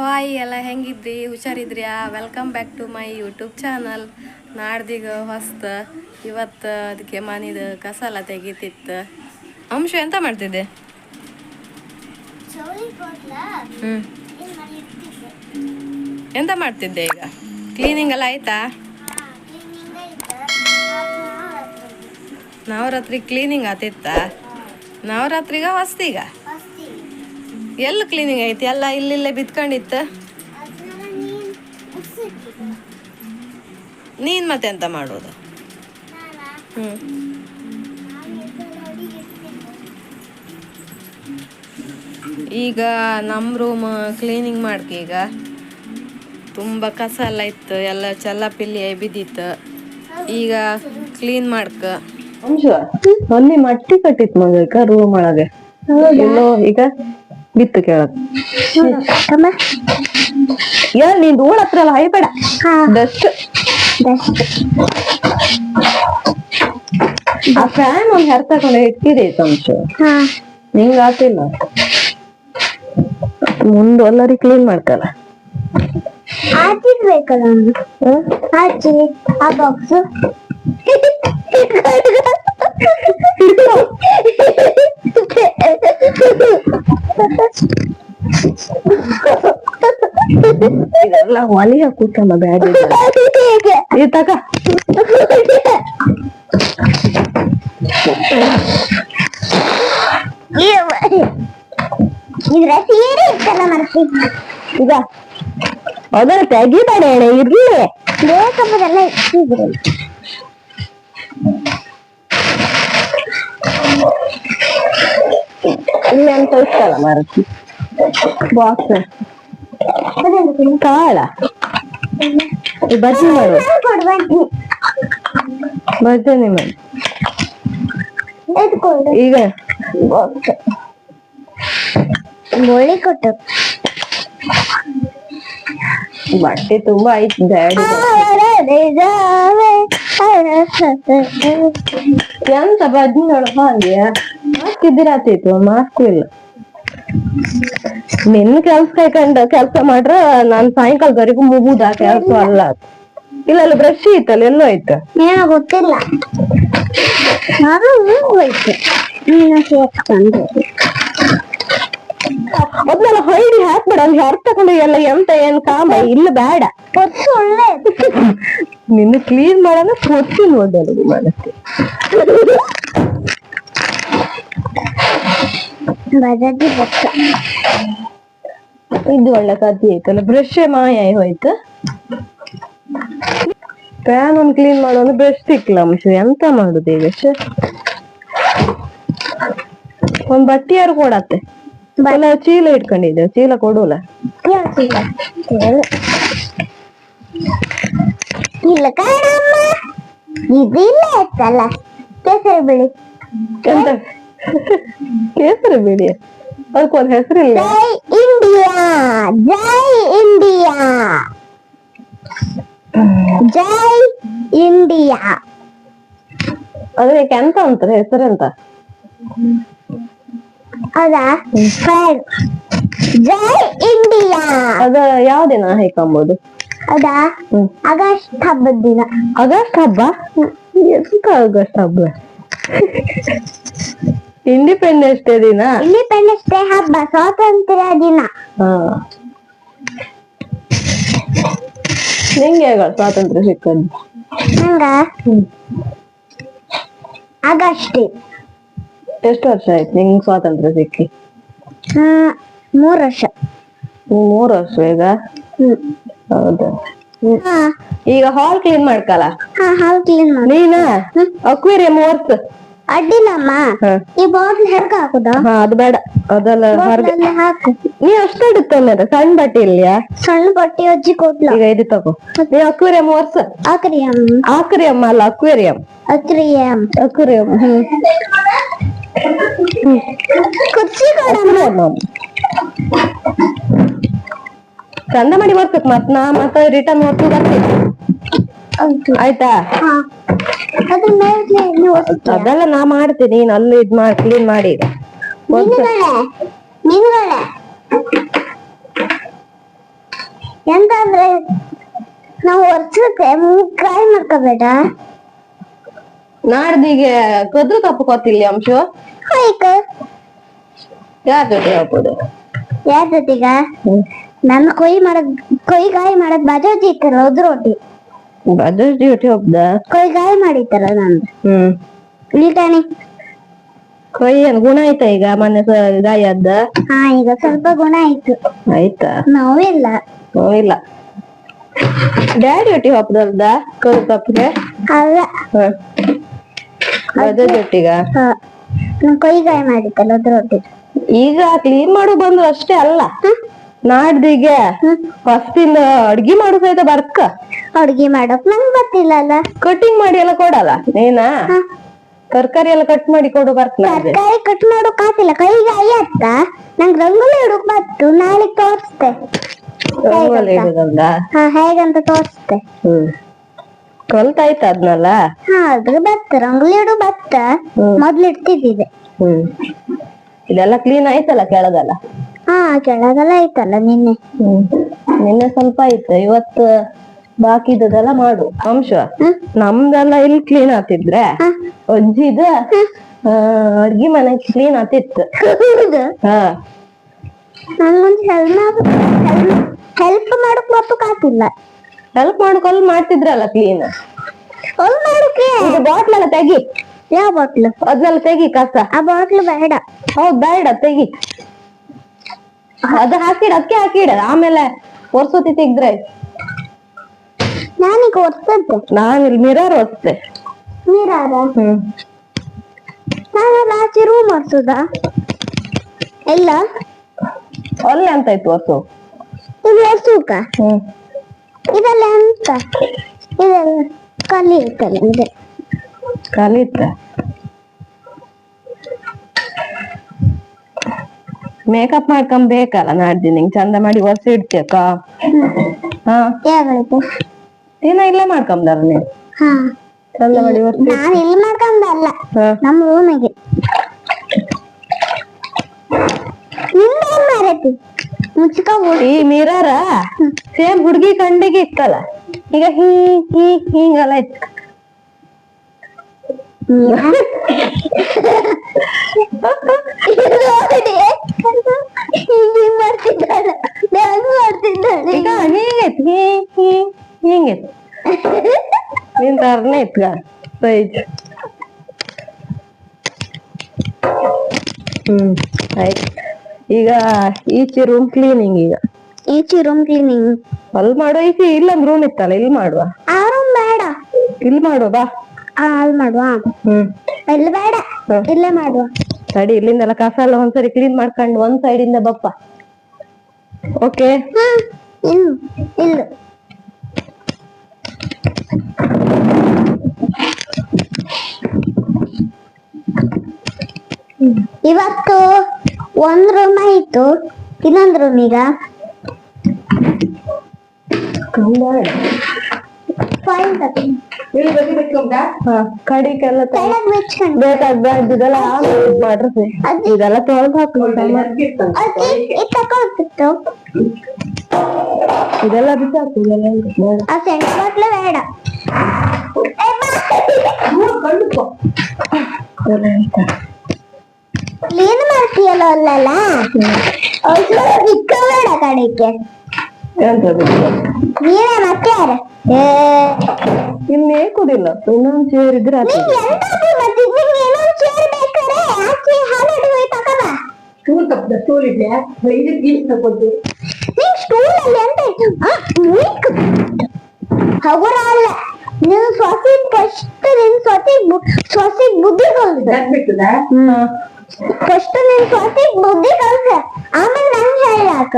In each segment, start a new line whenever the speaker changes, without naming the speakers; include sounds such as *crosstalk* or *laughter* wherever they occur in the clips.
Hi ಎಲ್ಲ ಹೆಂಗಿದ್ರಿ? ಹುಷಾರಿದ್ರ್ಯಾ? Welcome back to my YouTube channel ನಾಡ್ದೀಗ ಹೊಸ್ತ. ಇವತ್ತು ಅದಕ್ಕೆ ಮನಿದ ಕಸ ಎಲ್ಲ ತೆಗಿತಿತ್ತು. ಅಂಶ ಎಂತ ಮಾಡ್ತಿದ್ದೆ? ಹ್ಞೂ
ಏನ್
ಎಂತ ಮಾಡ್ತಿದ್ದೆ ಈಗ? ಕ್ಲೀನಿಂಗ್ ಎಲ್ಲ ಆಯ್ತಾ? ನವರಾತ್ರಿ. ಕ್ಲೀನಿಂಗ್ ಆತಿತ್ತ? ನವರಾತ್ರಿಗ ಹೊಸ್ತೀಗ ಎಲ್ಲ ಕ್ಲೀನಿಂಗ್ ಐತಿ? ಎಲ್ಲ ಇಲ್ಲಿಲ್ಲೇ ಬಿತ್ಕೊಂಡಿತ್ತು?
ನೀನ್
ಮತ್ತೆ ಎಂತ ಮಾಡೋದು? ಹ್ಞೂ ಈಗ ನಮ್ಮ ರೂಮ್ ಕ್ಲೀನಿಂಗ್ ಮಾಡ್ಕ ಈಗ. ತುಂಬ ಕಸ ಎಲ್ಲ ಇತ್ತು ಎಲ್ಲ ಚಲ್ಲಪಿಲ್ಲಿ ಬಿದ್ದಿತ್ತು. ಈಗ ಕ್ಲೀನ್ ಮಾಡ್ಕ.
ಅಂಶ ಅಲ್ಲಿ ಮಟ್ಟಿ ಕಟ್ಟಿತ್ ಮಗ ರೂಮ್ ಒಳಗೆ. ಎಲ್ಲೋ ಈಗ ಬಿತ್ತು ಕೇಳಕ್ ಯಾ ನೀನ್ ಧೂಳ ಹತ್ರ ಅಲ್ಲ? ಹೈಬೇಡ ಡಸ್ಟ್ ಆ ಫ್ಯಾನ್ ಒಂದ್ ಹೆರ್ ತಗೊಂಡು ಇಟ್ಟಿದೆ
ಹಾ.
ನಿಂಗ ಆತಿಲ್ಲ ಮುಂದೆ ಎಲ್ಲರಿ ಕ್ಲೀನ್ ಮಾಡ್ಕಲ್ಲ.
ಹಾಕಿರ್ಬೇಕಲ್ಲ? ಹಾಕಿ ಆ ಬಾಕ್ಸ್ *laughs* *laughs*
ಇದೆಲ್ಲ ಒಲಿ ಹಾಕುತ್ತಲ್ಲ ಬ್ಯಾಗ್ ಈ ತಕ
ಇದ್ರ ಸೀರೆ ಇತ್ತಲ್ಲ ಮರ್ತಿ
ಈಗ ಅದನ್ನ ತೆಗಿಬೇಡ ಎಣೆ ಇರ್ಲಿ
ಬೇಕಂಬುದೆಲ್ಲ ಇಟ್ಟಿದ್ರು
ಇಲ್ಲಿ ಅಂತ ಇಷ್ಟಲ್ಲ ಮಾರತಿ ಬಾಕ್ಸ್ ಕಾಳ ಈ ಬಜ್ಜಿ ಮಾಡು
ಕೊಡ್ಬಾರ್ದು
ಬಜ್ಜಿ ಮಾಡಿ
ಎದ್ಕೊಂಡು
ಈಗ
ಗೋಳಿ ಕೊಟ್ಟು
ಬಟ್ಟೆ ತುಂಬಾ ಐತಿ ಡ್ಯಾಡಿ ಎಂತ ಬಜ್ಜಿ ನೋಡು ಹಾಗೆ ಹಾಕಿದ್ದಿರಾತಿತ್ತು ಮಾಸ್ಕು ಇಲ್ಲ ನಿನ್ನ ಕೆಲ್ಸ ಕೈಕಂಡ ಕೆಲ್ಸ ಮಾಡ್ರ ನಾನ್ ಸಾಯಂಕಾಲದವರೆಗೂ ಮುಗುದ ಕೆಲ್ಸ ಅಲ್ಲ ಇಲ್ಲ ಅಲ್ಲ ಬ್ರಷ್ ಐತಲ್ಲ ಎಲ್ಲೋ ಐತ
ಏನೋ ಗೊತ್ತಿಲ್ಲ. ನಾನು ಹೋಯ್ತು. ನೀನು ಸೇರ್ಕೊಂಡು
ಮೊದ್ಲೆಲ್ಲ ಹಾಕ್ಬೇಡ ಅಲ್ಲಿ ಹೊರ ತಗೊಂಡು ಎಲ್ಲ ಎಂತ ಏನ್ ಕಾಮ ಇಲ್ಲ ಬೇಡ.
ಹೊತ್ತು ಒಳ್ಳೆ.
ನಿನ್ನ ಕ್ಲೀನ್ ಮಾಡೋಣ ಹೊತ್ತು ನೋಡಲು ಮಾಡಕ್ಕೆ.
ಬದದಿ ಬೊಕ್ಕ
ಇದು ಒಳ್ಳೆ ಕದ್ದಿ ಆಯ್ತಲ್ಲ ಬ್ರಷ್ ಮಾಯ ಹೋಯ್ತು? ಪ್ಯಾನ್ ಒಂದು ಕ್ಲೀನ್ ಮಾಡೋದು ಬ್ರಷ್ ಸಿಕ್ಕಿಲ್ಲ ಅಂಶ ಎಂತ ಮಾಡುದು ಈಗ. ಒಂದ್ ಬಟ್ಟಿ ಯಾರು ಕೊಡತ್ತೆ? ಚೀಲ ಇಟ್ಕೊಂಡಿದ್ದೆ ಚೀಲ ಕೊಡೋಲ್ಲ
ಇಲ್ಲ ಕಣಮ್ಮ ಇದಿಲ್ಲ ಇತ್ತಲ್ಲ ಕೇಸರಿ ಬಿಳಿ.
ಎಂತ? ಕೇಸರಿ ಬಿಡಿ ಅದಕ್ಕೊಂದ್ ಹೆಸರಿಲ್ಲ.
ಜೈ ಇಂಡಿಯಾ ಜೈ ಇಂಡಿಯಾ. ಜೈ ಇಂಡಿಯಾ.
ಅದಕ್ಕೆ ಎಂತ ಅಂತಾರೆ ಹೆಸರೆಂತ
ಫ್ರೆಂಡ್ ಜೈ ಇಂಡಿಯಾ.
ಅದ ಯಾವ ದಿನ ಹೈಕೊಂಬೋದು? ಅದಾ.
ಆಗಸ್ಟ್ ಹಬ್ಬದ ದಿನ.
ಆಗಸ್ಟ್ ಹಬ್ಬ? ಎಂತ ಆಗಸ್ಟ್ ಹಬ್ಬ? ಇಂಡಿಪೆಂಡೆನ್ಸ್ ಡೇ ದಿನ?
ಇಂಡಿಪೆಂಡೆನ್ಸ್ ಡೇ ಹಬ್ಬ ಸ್ವಾತಂತ್ರ್ಯ ದಿನ.
ನಿಂಗೆ ಯಾವಾಗ ಸ್ವಾತಂತ್ರ್ಯ ಸಿಕ್ಕದ್ದು
ಹಂಗ ಆಗಸ್ಟ್.
ಎಷ್ಟು ವರ್ಷ ಆಯ್ತು ನಿಂಗೆ ಸ್ವಾತಂತ್ರ್ಯ ಸಿಕ್ಕಿ?
ಮೂರು ವರ್ಷ.
ಮೂರು ವರ್ಷ ಈಗ? ಹೌದಾ?
ಹಾ.
ಈಗ ಹಾಲ್ ಕ್ಲೀನ್ ಮಾಡ್ಕಲ್ಲ
ಹಾ ಹಾಲ್ ಕ್ಲೀನ್ ಮಾಡಿ.
ನೀನ? ಅಕ್ವೇರಿಯಂ ಓರ್ಸ್
ಅಡ್ಡಿಲ್ಲಮ್ಮ
ಹಾ.
ಈ ಬಾಟ್ಲ್ ಹೆರ್ಗ ಹಾಕುದ?
ಹಾ ಅದು ಬೇಡ. ಅದೆಲ್ಲ ಹೊರಗೆ
ಬಾಟ್ಲಲ್ಲಿ ಹಾಕು.
ನೀ ಅಷ್ಟು ಇಡುತ್ತಲ್ಲ ಸಣ್ಣ ಬಟ್ಟೆ ಇಲ್ಲ
ಸಣ್ಣ ಬಟ್ಟೆ ಅಜ್ಜಿ ಕೊಟ್ಲ
ಈಗ ಇದು ತಗೋ. ನೀ ಅಕ್ವೇರಿಯಂ ವರ್ಸ
ಅಕ್ರಿಯಂ
ಆಕ್ವೇರಿಯಂ ಅಲ್ಲ ಅಕ್ವೇರಿಯಂ.
ಅಕ್ರಿಯಂ
ಅಕ್ವೇರಿಯಂ ಹ್ಮ್.
ಕುರ್ಚಿ
ಚಂದ ಮಾಡಿ ಬರ್ಬೇಕು ಮತ್ ನಾ ಮತ್ತೆ ರಿಟರ್ನ್ ಹೊತ್ತು ಬರ್ತೀನಿ. ಆಯ್ತಾ?
ಹಾ ಅದ್ರ ಮೇಲೆ ನೀವು ಒತ್ತಿ.
ಅದೆಲ್ಲ ನಾ ಮಾಡ್ತೀನಿ ನೀನ್ ಅಲ್ಲಿ ಇದ್ ಮಾಡಿ ಕ್ಲೀನ್ ಮಾಡಿ
ಎಂತಂದ್ರೆ ನಾವು ವರ್ಷಕ್ಕೆ ಕಾಯಿ ಮಾಡ್ಕೋಬೇಡ.
ನಾಡ್ದಿಗೆ ಕದ್ರು ತಪ್ಪಕೋತಿಲ್ಲ ಕೊತ್ತಿಲ್ಲ ಅಂಶ. ಯಾರ ಜೊತೆ ಹೋಗ್ಬೋದು
ಯಾರ ಜೊತೆಗ? ನನ್ನ ಕೊಯ್ ಮಾಡಕ್ ಕೊಯ್ ಗಾಯಿ ಮಾಡಕ್ ಬಜಾಜಿ ಇತ್ತಲ್ಲ ಉದ್ರೋಟಿ.
ಅದ್ರ ಡ್ಯೂಟಿ ಹೋಗ್ದ?
ಕೊಯ್ ಗಾಯ ಮಾಡಿತ್ತಲ್ಲ ನಂದು
ಹ್ಮ್.
ಇಲ್ಟಾಣಿ
ಕೈ ಏನ್ ಗುಣ ಆಯ್ತಾ ಈಗ ಮೊನ್ನೆ ಸ- ಗಾಯ ಆದ್ದ?
ಹಾ ಈಗ ಸ್ವಲ್ಪ ಗುಣ ಆಯ್ತು.
ಆಯ್ತಾ?
ನೋವಿಲ್ಲ.
ಹ್ಮ್, ಇಲ್ಲ ಡ್ಯಾಡಿ ಡ್ಯೂಟಿ ಹೋಗ್ದಲ್ದ? ಕರು ತಪ್ಪಿಗೆ?
ಅಲ್ಲ.
ಹ್ಮ್. ಅದ್ರ ಜೊಟ್ಟಿಗ
ಹಾ ನನ್ ಕೊಯ್ ಗಾಯ ಮಾಡಿತ್ತಲ್ಲ ಉದ್ರೋಟಿ
ಈಗ ಕ್ಲೀನ್ ಮಾಡು ಬಂದ್ರು ಅಷ್ಟೇ ಅಲ್ಲ. ನಾಡ್ದಿಗೆ ಫಸ್ಟಿಂದ ಅಡ್ಗಿ ಮಾಡು ಸಹಿತ ಬರ್ಕ.
ಅಡ್ಗೆ ಮಾಡಕ್ ನಂಗ್ ಬರ್ತಿಲ್ಲ ಅಲ್ಲ
ಕಟಿಂಗ್ ಮಾಡಿ ಎಲ್ಲ ಕೊಡಲ್ಲ? ನೀನಾ? ತರಕಾರಿ ಎಲ್ಲ ಕಟ್ ಮಾಡಿ ಕೊಡು ಬರ್ತಾರೆ
ತರಕಾರಿ ಕಟ್ ಮಾಡೋಕ್ ಕಾಸಿಲ್ಲ. ಕೈಗೆ ಅಯ್ಯತ್ತ ನಂಗ್ ರಂಗೋಲಿ ಹುಡುಕ್ ಬತ್ತು. ನಾಳೆ ತೋರಿಸ್ತೆ.
ರಂಗೋಲಿ ಇಡುದಲ್ದ
ಹಾ ಹೇಗಂತ ತೋರಿಸ್ತೆ.
ಹ್ಮ್. ಕಲ್ತಾಯ್ತ ಅದ್ನಲ್ಲ?
ಹಾ ಅದ್ರ ಬತ್ತ. ರಂಗೋಲಿ ಇಡು ಬತ್ತ. ಮೊದ್ಲು ಇಡ್ತಿದ್ದಿದೆ.
ಹ್ಮ್. ಇದೆಲ್ಲ ಕ್ಲೀನ್ ಆಯ್ತಲ್ಲ ಕೆಳಗಲ್ಲ?
ಹಾ ಕೆಳಗೆಲ್ಲ ಐತಲ್ಲ ನಿನ್ನೆ.
ಹ್ಮ್. ನಿನ್ನೆ ಸ್ವಲ್ಪ ಆಯ್ತು. ಇವತ್ತು ಬಾಕಿ ಇದ್ದದೆಲ್ಲ ಮಾಡು. ಅಂಶ. ನಮ್ದೆಲ್ಲ ಇಲ್ಲಿ ಕ್ಲೀನ್ ಆತಿದ್ರೆ. ಅಜ್ಜಿದ ಅಡ್ಗಿ ಮನೆ ಕ್ಲೀನ್ ಆತಿತ್ತು
ನಂಗೊಂದು ಹೆಲ್ಪ್ ಹೆಲ್ಪ್ ಮಾಡಕ್ ಮತ್ತಕ್ ಆತಿಲ್ಲ
ಹೆಲ್ಪ್ ಮಾಡ್ಕೊಲ್ ಮಾಡ್ತಿದ್ರಲ್ಲ ಕ್ಲೀನ್
ಮಾಡಕ್ಕೆ
ಈಗ ಬಾಟ್ಲ್ ಎಲ್ಲ ತೆಗಿ.
ಯಾವ ಬಾಟ್ಲ್
ಅದನ್ನೆಲ್ಲ ತೆಗಿ ಕಸ.
ಆ ಬಾಟ್ಲು ಬೇಡ.
ಹೌದ್ ಬೇಡ ತೆಗಿ. ಅದು ಹಾಕಿಡ ಅದಕ್ಕೆ ಹಾಕಿಡ ಆಮೇಲೆ ಒರ್ಸೋತಿ ತೆಗ್ದ್ರೆ.
ನಾನೀಗ ಒರ್ಸದ್ದೆ
ನಾನ್ ಇಲ್ಲಿ ಮಿರರ್ ಒತ್ತೆ
ಮಿರಾರ
ಹ್ಮ್.
ನಾನೆಲ್ಲ ಆಚೆ ರೂಮ್ ಒರ್ಸುದ ಇಲ್ಲ.
ಒಲ್ಲೆ ಅಂತ ಇತ್ತು ಒರ್ಸು
ಇದು
ಹ್ಮ್.
ಇದೆಲ್ಲ ಎಂತ? ಇದೆಲ್ಲ ಕಲಿ ಇರ್ತಲ್ಲ ಇದೆ.
ಕಲಿತ ಮೇಕಪ್ ಮಾಡ್ಕೊಂಡ್ ಬೇಕಲ್ಲ ನಾಡ್ದಿ ನಿಂಗ್ ಚಂದ ಮಾಡಿ ಒರ್ಸಿ ಇಡ್ತೀಯಕ್ಕ? ಹಾ.
ಯಾವಳಿಗೆ
ದಿನ ಇಲ್ಲೇ ಮಾಡ್ಕೊಂಬಾರ ನೀನ್?
ಹಾ.
ಚಂದ ಮಾಡಿ
ನಾನು ಇಲ್ಲಿ ಮಾಡ್ಕೊಂಬಲ್ಲ
ಹಾ.
ನಮ್ಮ ರೂಮಿಗೆ ನಿಂದ ಮಾರತಿ ಮುಚ್ಕೋಬೋದು
ಈ ಮಿರರ ಸೇಮ್ ಹುಡುಗಿ ಕಂಡಿಗೆ ಇತ್ತಲ್ಲ ಈಗ ಹೀ ಹೀ ಹಿಂಗಲ್ಲ ಇತ್ತು. *laughs*
ಮಾಡ್ತಿದ್ದಾಳೆ ಮಾಡ್ತಿದ್ದಾಳೆ.
ಈಗ ಹೀಗೈತಿ ಹೀ ಹೀ. ಹಿಂಗೈತ್ ನಿನ್ ತರನೇ ಇತ್ಗ ಸೈಜ್. ಹ್ಮ್ ಆಯ್ತು. ಈಗ ಈಚೆ ರೂಮ್ ಕ್ಲೀನಿಂಗ್ ಈಗ.
ಈಚೆ ರೂಮ್ ಕ್ಲೀನಿಂಗ್
ಅಲ್ಲಿ ಮಾಡುವ ಈಚೆ ಇಲ್ಲೊಂದು ರೂಮ್ ಇತ್ತಲ್ಲ ಇಲ್ಲಿ ಮಾಡುವ.
ಆ ರೂಮ್ ಬೇಡ.
ಇಲ್ಲಿ ಮಾಡುವ ಬಾ.
ಅಲ್ಲಿ ಮಾಡುವ.
ಹ್ಮ್.
ಇಲ್ಲಿ ಬೇಡ. ಇಲ್ಲೇ ಮಾಡುವ.
ತಡಿ ಇಲ್ಲಿಂದೆಲ್ಲ ಕಸ ಎಲ್ಲ ಒಂದ್ಸರಿ ಕ್ಲೀನ್ ಮಾಡ್ಕೊಂಡು ಒಂದ್ ಸೈಡ್ ಇಂದ ಬಪ್ಪ. ಓಕೆ
ಹ್ಮ್ ಇಲ್ಲ ಇಲ್ಲ. ಇವತ್ತು ಒಂದ್ ರೂಮ್ ಆಯ್ತು ಇನ್ನೊಂದ್ ರೂಮ್ ಈಗ ಫೈಲ್
ಹಾ. ಕಡಿಗೆಲ್ಲ ತ-
ಕೆಳಗ್ ಬಿಚ್ಕೊಂಡು
ಬೇಕಾದ್ ಬ್ಯಾಡ್ದಿದೆಲ್ಲ ಆಮೇಲೆ ಇದ್ ಮಾಡ್ರಿ
ಅದ್-
ಇದೆಲ್ಲ ತೊಳ್ದು ಹಾಕ್ಬೇಕು
ಅದ್ಕೆ ಇದು ತಕೊಳ್ತಿತ್ತು
ಇದೆಲ್ಲ ಬಿಸಾಕು ಇದೆಲ್ಲ. ಇದೆ. ಬೇಡ.
ಕ್ಲೀನ್ ಮಾಡ್ತೀಯಲ್ಲ ಅಲ್ಲಲ್ಲ? ಅವ್ಳು ಬಿಕ್ಕ ಬೇಡ ಕಡೆಗೆ? ನೀನೇ ಮತ್ತೆ ಯಾರು?
ಇಲ್ಲಿ ಏಕುದಿಲ್ಲ ಇನ್ನೊಂದ್ ಚೇರ್ ಇದ್ರೆ
ಹೋಗಿ ತಗೋಬಾ ನಿಂಗ್ ಸ್ಟೂಲ್ ಅಲ್ಲಿ ಅಂತ. ಹಗುರ ಅಲ್ಲ. ನೀನು ಸೊಸಿ ಫಸ್ಟ್ ನಿನ್ ಸೊಸಿ ಸೊಸಿ ಬುದ್ಧಿ ಕಲ್ಸ ಫಸ್ಟ್ ನಿನ್ ಸೊಸಿ ಬುದ್ಧಿ ಕಲ್ಸ ಆಮೇಲೆ ನಂಗೆ ಹೇಳಾಕ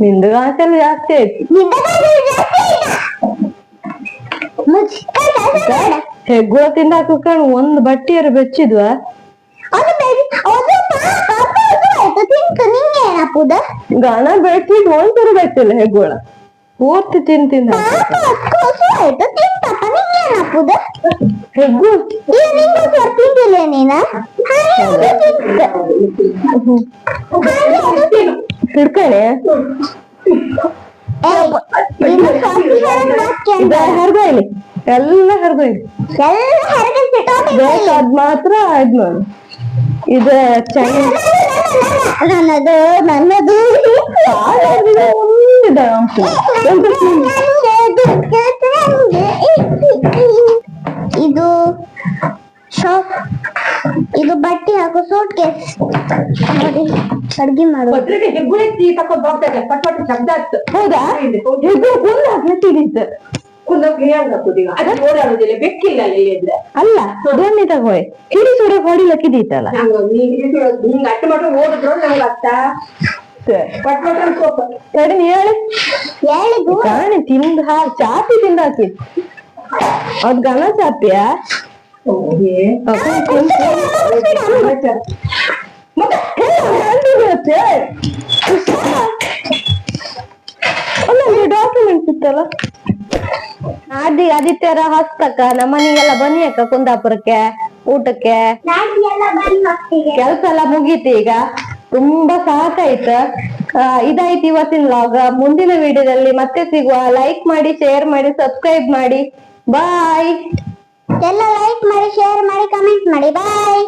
ನಿಂದು ಆಸೆಲ್ಲ ಜಾಸ್ತಿ ಆಯ್ತು
ಮುಚ್ಕ ಕೆಲಸ ಬೇಡ
ಹೆಗ್ಗುಳ ತಿಂದ ಹಾಕೊಂಡು ಒಂದ್ ಬಟ್ಟೆಯರು ಬೆಚ್ಚಿದ್ವ
ಅದು ಬೇರೆ ಅದು ಪಾಪ ಅದು ಆಯ್ತು ತಿಂತು ನಿಂಗೆ ಏನಪ್ಪುದ
ಗಾನ ಬೆಳ್ಸಿದ್ ಒಂದ್ಸರು ಬೆಚ್ಚಿಲ್ಲ ಹೆಗ್ಗುಳ ಪೂರ್ತಿ ತಿನ್ ತಿಂದ
ಪಾಪ ಅಕ್ಕೋಸು ಆಯ್ತು ತಿಂತಪ್ಪ ನಿಂಗೆ ಏನಪ್ಪುದ
ಹೆಗ್ಗು
ತಿಂದಿಲ್ಲ ನೀನ ಅದು ಅದು
ಹಿಡ್ಕಣೆ. ಹರಿದೋಯ್ಲಿ ಎಲ್ಲ ಹರಿದೋಯ್ಲಿ
ಎಲ್ಲ ಹೊರಗೆ ಸಿಟ್ಟೋಗಿ
ಬೇಕಾದ್ ಮಾತ್ರ ಮಾಡು. ಇದು ಚೆನ್ನಾಗಿ.
ನನ್ನದು. ನನ್ನದು
ಒಂದಿದೆ ಅಂಶ
ಇದು ಶಾಪ್ ಇದು ಬಟ್ಟೆ ಹಾಕೋ ಸೋಟ್ ಕೇಸ್ ನೋಡಿ ಅಡ್ಗೆ ಮಾಡು
ಭದ್ರಗೆ ಹೆಗ್ಗುಳೆತ್ತಿ ತಕೊಂಡ್ ಹೋಗ್ತಾರೆ ಪಟ್ ಪಟ್ ಶಬ್ದ ಆಗ್ತು
ಹೌದಾ? ಇದು
ಕುಲ್ಲ ಅಲ್ಲಿ
ದೊಣ್ಣೆ ತಗೋಯ್ ಹಿಡಿ ಸುಡ ಹೊಡಿಲಕ್ಕಿದ್ದೀತಲ್ಲ
ಹಂಗ ನೀ- ಇದು- ಹಿಂಗ್ ಅಟ್ಟ ಮಾಡ್ಕೊಂಡು ಓಡಿದ್ರು ನಂಗೆ ಅನ್ಕೋಪ
ತಡಿ ನೀ ಹೇಳಿ ಕಾಣಿ ತಿಂದ ಚಾಪಿ ತಿಂದ ಹಾಕಿ ಅದ್ ಗನ ಚಾಪಿಯ ಒಂದೊಂದು ಡಾಕ್ಯುಮೆಂಟ್ಸ್ ಇತ್ತಲ್ಲ ಆದಿ ಆದಿತ್ಯರ ಹಸ್ತಕ್ಕ ನಮ್ಮನಿಗೆಲ್ಲ ಬನ್ನಿ ಅಕ್ಕ ಕುಂದಾಪುರಕ್ಕೆ ಊಟಕ್ಕೆ ಕೆಲ್ಸ ಎಲ್ಲ ಮುಗೀತಿ ಈಗ ತುಂಬಾ ಸಾಕಾಯ್ತು ಇದಾಯ್ತು ಇವತ್ತಿನ ಲಾಗ ಮುಂದಿನ ವಿಡಿಯೋದಲ್ಲಿ ಮತ್ತೆ ಸಿಗುವ. ಲೈಕ್ ಮಾಡಿ ಶೇರ್ ಮಾಡಿ ಸಬ್ಸ್ಕ್ರೈಬ್ ಮಾಡಿ. ಬಾಯ್
ಎಲ್ಲ ಲೈಕ್ ಮಾಡಿ ಶೇರ್ ಮಾಡಿ ಕಮೆಂಟ್ ಮಾಡಿ. ಬಾಯ್